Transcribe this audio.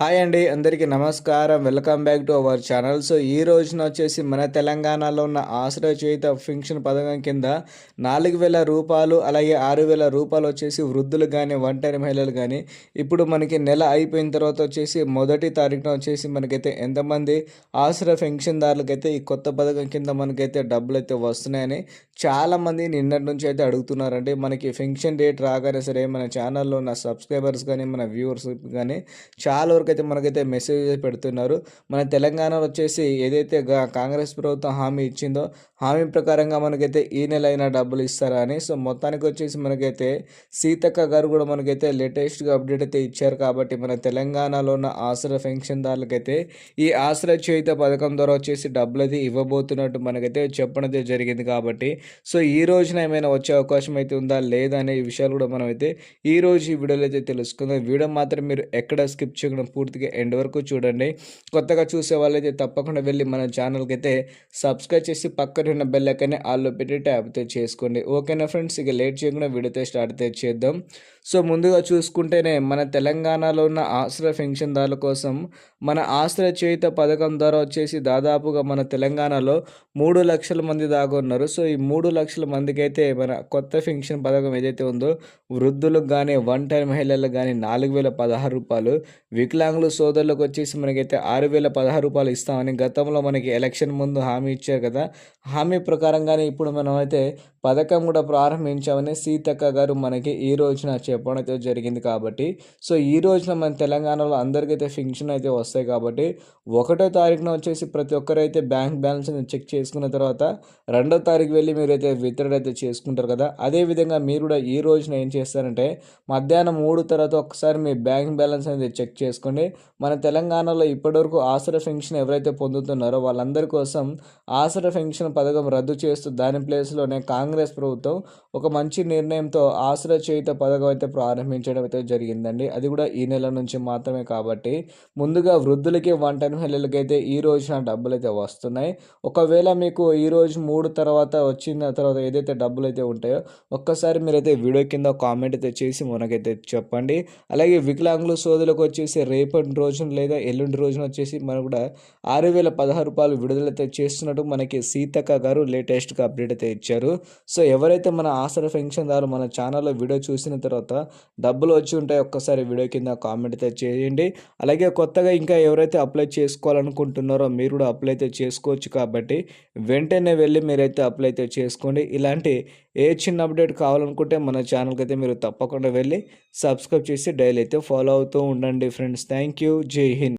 Hi అండి అందరికీ నమస్కారం. Welcome back to our channel. So ఈ రోజున వచ్చేసి మన తెలంగాణలో ఉన్న ఆశ్రయ చేయుత ఫింక్షన్ పథకం కింద నాలుగు వేల రూపాయలు అలాగే ఆరు వేల రూపాయలు వచ్చేసి వృద్ధులు కానీ ఒంటరి మహిళలు కానీ ఇప్పుడు మనకి నెల అయిపోయిన తర్వాత వచ్చేసి మొదటి తారీఖున వచ్చేసి మనకైతే ఎంతమంది ఆశ్రయ పెన్షన్దారులకైతే ఈ కొత్త పథకం కింద మనకైతే డబ్బులు అయితే వస్తున్నాయని చాలామంది నిన్నటి నుంచి అయితే అడుగుతున్నారండి. మనకి ఫెన్షన్ డేట్ రాగానే సరే మన ఛానల్లో ఉన్న సబ్స్క్రైబర్స్ కానీ మన వ్యూవర్స్ కానీ చాలా వరకు అయితే మనకైతే మెసేజ్ పెడుతున్నారు. మన తెలంగాణలో వచ్చేసి ఏదైతే కాంగ్రెస్ ప్రభుత్వం హామీ ఇచ్చిందో హామీ ప్రకారంగా మనకైతే ఈ నెల అయినా డబ్బులు ఇస్తారా అని. సో మొత్తానికి వచ్చేసి మనకైతే సీతక్క గారు కూడా మనకైతే లేటెస్ట్గా అప్డేట్ అయితే ఇచ్చారు కాబట్టి మన తెలంగాణలో ఉన్న ఆశ్రయ పెన్షన్దారులకైతే ఈ ఆశ్రయ చేయుత పథకం ద్వారా వచ్చేసి డబ్బులు అయితే ఇవ్వబోతున్నట్టు మనకైతే చెప్పడం జరిగింది కాబట్టి. సో ఈ రోజున ఏమైనా వచ్చే అవకాశం అయితే ఉందా లేదా అనే విషయాలు కూడా మనం అయితే ఈ రోజు ఈ వీడియోలో అయితే తెలుసుకుందాం. వీడియో మాత్రం మీరు ఎక్కడ స్కిప్ చేయకుండా పూర్తిగా ఎండ్ వరకు చూడండి. కొత్తగా చూసే వాళ్ళైతే తప్పకుండా వెళ్ళి మన ఛానల్కి అయితే సబ్స్క్రైబ్ చేసి పక్కన ఉన్న బెల్ ఐకాన్ని ఆల్లో పెట్టి ట్యాప్ అయితే చేసుకోండి. ఓకేనా ఫ్రెండ్స్? ఇక లేట్ చేయకుండా వీడియోతో స్టార్ట్ అయితే చేద్దాం. సో ముందుగా చూసుకుంటేనే మన తెలంగాణలో ఉన్న ఆశ్రయ పెన్షన్దారుల కోసం మన ఆశ్రయ చేయుత పథకం ద్వారా వచ్చేసి దాదాపుగా మన తెలంగాణలో మూడు లక్షల మంది దాకా ఉన్నారు. సో ఈ మూడు లక్షల మందికి అయితే మన కొత్త పెన్షన్ పథకం ఏదైతే ఉందో వృద్ధులకు కానీ వన్ టైం మహిళలకు కానీ నాలుగు వేల పదహారు రూపాయలు వికలాంగులు సోదరులకు వచ్చేసి మనకైతే ఆరు వేల పదహారు రూపాయలు ఇస్తామని గతంలో మనకి ఎలక్షన్ ముందు హామీ ఇచ్చారు కదా. హామీ ప్రకారంగానే ఇప్పుడు మనమైతే పథకం కూడా ప్రారంభించామని సీతక్క గారు మనకి ఈ రోజున చెప్పడం అయితే జరిగింది కాబట్టి. సో ఈ రోజున మన తెలంగాణలో అందరికైతే ఫింక్షన్ అయితే వస్తాయి కాబట్టి ఒకటో తారీఖున వచ్చేసి ప్రతి ఒక్కరైతే బ్యాంక్ బ్యాలెన్స్ చెక్ చేసుకున్న తర్వాత రెండో తారీఖు వెళ్ళి మీరైతే విత్డ్రా అయితే చేసుకుంటారు కదా. అదేవిధంగా మీరు కూడా ఈ రోజున ఏం చేస్తారంటే మధ్యాహ్నం మూడు తర్వాత ఒకసారి మీ బ్యాంక్ బ్యాలెన్స్ అనేది చెక్ చేసుకోండి. మన తెలంగాణలో ఇప్పటివరకు ఆసరా ఫెన్షన్ ఎవరైతే పొందుతున్నారో వాళ్ళందరి కోసం ఆసరా ఫెన్షన్ పథకం రద్దు చేస్తూ దాని ప్లేస్లోనే కాంగ్రెస్ ప్రభుత్వం ఒక మంచి నిర్ణయంతో ఆసుల చేయుత పథకం అయితే ప్రారంభించడం అయితే జరిగిందండి. అది కూడా ఈ నెల నుంచి మాత్రమే కాబట్టి ముందుగా వృద్ధులకి వంట మహిళలకైతే ఈ రోజున డబ్బులు అయితే వస్తున్నాయి. ఒకవేళ మీకు ఈ రోజు మూడు తర్వాత వచ్చిన తర్వాత ఏదైతే డబ్బులు అయితే ఉంటాయో ఒక్కసారి మీరైతే వీడియో కింద కామెంట్ అయితే చేసి మనకైతే చెప్పండి. అలాగే వికలాంగులు సోదరులకు వచ్చేసి రేపటి రోజున లేదా ఎల్లుండి రోజున వచ్చేసి మనం కూడా ఆరు వేల పదహారు రూపాయలు విడుదలైతే చేస్తున్నట్టు మనకి సీతక్క గారు లేటెస్ట్గా అప్డేట్ అయితే ఇచ్చారు. సో ఎవరైతే మన ఆసర పెన్షన్దారు మన ఛానల్లో వీడియో చూసిన తర్వాత డబ్బులు వచ్చి ఉంటాయి ఒక్కసారి వీడియో కింద కామెంట్ అయితే చేయండి. అలాగే కొత్తగా ఇంకా ఎవరైతే అప్లై చేసుకోవాలనుకుంటున్నారో మీరు కూడా అప్లై అయితే చేసుకోవచ్చు కాబట్టి వెంటనే వెళ్ళి మీరైతే అప్లై అయితే చేసుకోండి. ఇలాంటి ఏ చిన్న అప్డేట్ కావాలనుకుంటే మన ఛానల్కి అయితే మీరు తప్పకుండా వెళ్ళి సబ్స్క్రైబ్ చేసి డైలీ అయితే ఫాలో అవుతూ ఉండండి ఫ్రెండ్స్. Thank you. జై హింద్.